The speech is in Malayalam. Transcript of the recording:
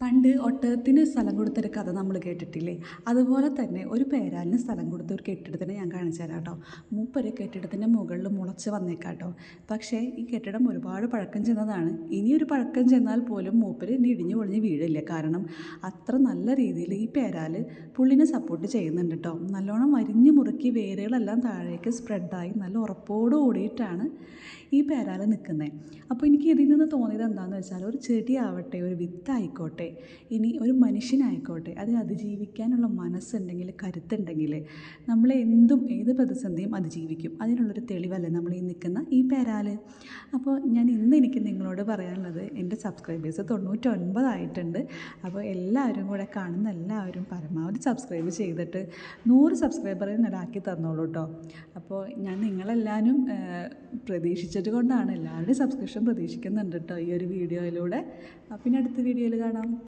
പണ്ട് ഒട്ടകത്തിന് സ്ഥലം കൊടുത്തൊരു കഥ നമ്മൾ കേട്ടിട്ടില്ലേ? അതുപോലെ തന്നെ ഒരു പേരാലിന് സ്ഥലം കൊടുത്ത ഒരു കെട്ടിടത്തിനെ ഞാൻ കാണിച്ചു തരാം കേട്ടോ മൂപ്പര് കെട്ടിടത്തിന്റെ മുകളിൽ മുളച്ച് വന്നേക്കാം കേട്ടോ പക്ഷേ ഈ കെട്ടിടം ഒരുപാട് പഴക്കം ചെന്നതാണ്. ഇനിയൊരു പഴക്കം ചെന്നാൽ പോലും മൂപ്പര് ഇനി ഇടിഞ്ഞു പൊളിഞ്ഞ് വീഴില്ല. കാരണം അത്ര നല്ല രീതിയിൽ ഈ പേരാൽ പുള്ളിനെ സപ്പോർട്ട് ചെയ്യുന്നുണ്ട് കേട്ടോ നല്ലോണം വരിഞ്ഞ് മുറുക്കി വേരുകളെല്ലാം താഴേക്ക് സ്പ്രെഡായി നല്ല ഉറപ്പോട് കൂടിയിട്ടാണ് ഈ പേരാൽ നിൽക്കുന്നത്. അപ്പോൾ എനിക്ക് ഇതിൽ നിന്ന് തോന്നിയത് എന്താണെന്ന് വെച്ചാൽ ഒരു ചെടിയാവട്ടെ ഒരു വിത്തായിക്കോട്ടെ ഇനി ഒരു മനുഷ്യനായിക്കോട്ടെ അതിനെ അതിജീവിക്കാനുള്ള മനസ്സുണ്ടെങ്കിൽ കരുത്തുണ്ടെങ്കിൽ നമ്മളെ എന്തും ഏത് പ്രതിസന്ധിയും അതിജീവിക്കും. അതിനുള്ളൊരു തെളിവല്ലേ നമ്മൾ ഈ നിൽക്കുന്ന ഈ പേരാൽ. അപ്പോൾ ഞാൻ ഇന്ന് എനിക്ക് നിങ്ങളോട് പറയാനുള്ളത് എന്റെ സബ്സ്ക്രൈബേഴ്സ് തൊണ്ണൂറ്റൊൻപതായിട്ടുണ്ട് അപ്പോൾ എല്ലാവരും കൂടെ കാണുന്ന എല്ലാവരും പരമാവധി സബ്സ്ക്രൈബ് ചെയ്തിട്ട് നൂറ് സബ്സ്ക്രൈബറെ ഇടാക്കി തന്നോളൂ കേട്ടോ. അപ്പോൾ ഞാൻ നിങ്ങളെല്ലാവരും പ്രതീക്ഷിച്ചത് കൊണ്ടാണ് എല്ലാവരുടെയും സബ്സ്ക്രിപ്ഷൻ പ്രതീക്ഷിക്കുന്നുണ്ട് കേട്ടോ ഈ ഒരു വീഡിയോയിലൂടെ. പിന്നെ അടുത്ത വീഡിയോയിൽ കാണാം.